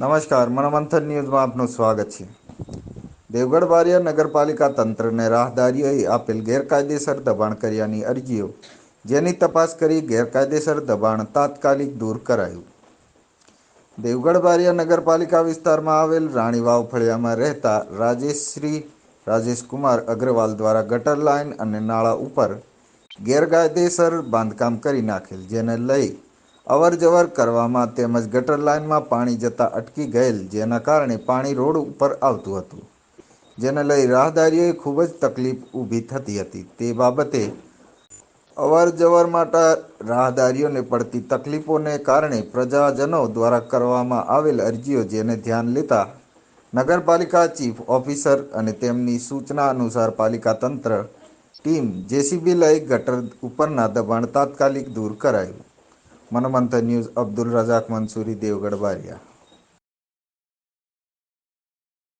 નમસ્કાર મનોમંથન ન્યૂઝમાં આપનું સ્વાગત છે. દેવગઢ બારિયા નગરપાલિકા તંત્રને રાહદારીઓએ આપેલ ગેરકાયદેસર દબાણ કર્યાની અરજીઓ, જેની તપાસ કરી ગેરકાયદેસર દબાણ તાત્કાલિક દૂર કરાયું. દેવગઢ બારિયા નગરપાલિકા વિસ્તારમાં આવેલ રાણીવાવ ફળિયામાં રહેતા રાજેશશ્રી રાજેશકુમાર અગ્રવાલ દ્વારા ગટર લાઇન અને નાળા ઉપર ગેરકાયદેસર બાંધકામ કરી નાખેલ, જેને લઈ અવર જવર કરવામાં તેમજ ગટર લાઇનમાં પાણી જતા અટકી ગયેલ, જેના કારણે પાણી રોડ ઉપર આવતું હતું. જેને લઈ રાહદારીઓએ ખૂબ જ તકલીફ ઊભી થતી હતી. તે બાબતે અવર જવર માટે રાહદારીઓને પડતી તકલીફોને કારણે પ્રજાજનો દ્વારા કરવામાં આવેલ અરજીઓ જેને ધ્યાન લેતા નગરપાલિકા ચીફ ઓફિસર અને તેમની સૂચના અનુસાર પાલિકા તંત્ર ટીમ જેસીબી લઈ ગટર ઉપરના દબાણ તાત્કાલિક દૂર કરાયું. મનોમંથન ન્યૂઝ અબ્દુલ રઝાક મંસૂરી દેવગઢ બારિયા.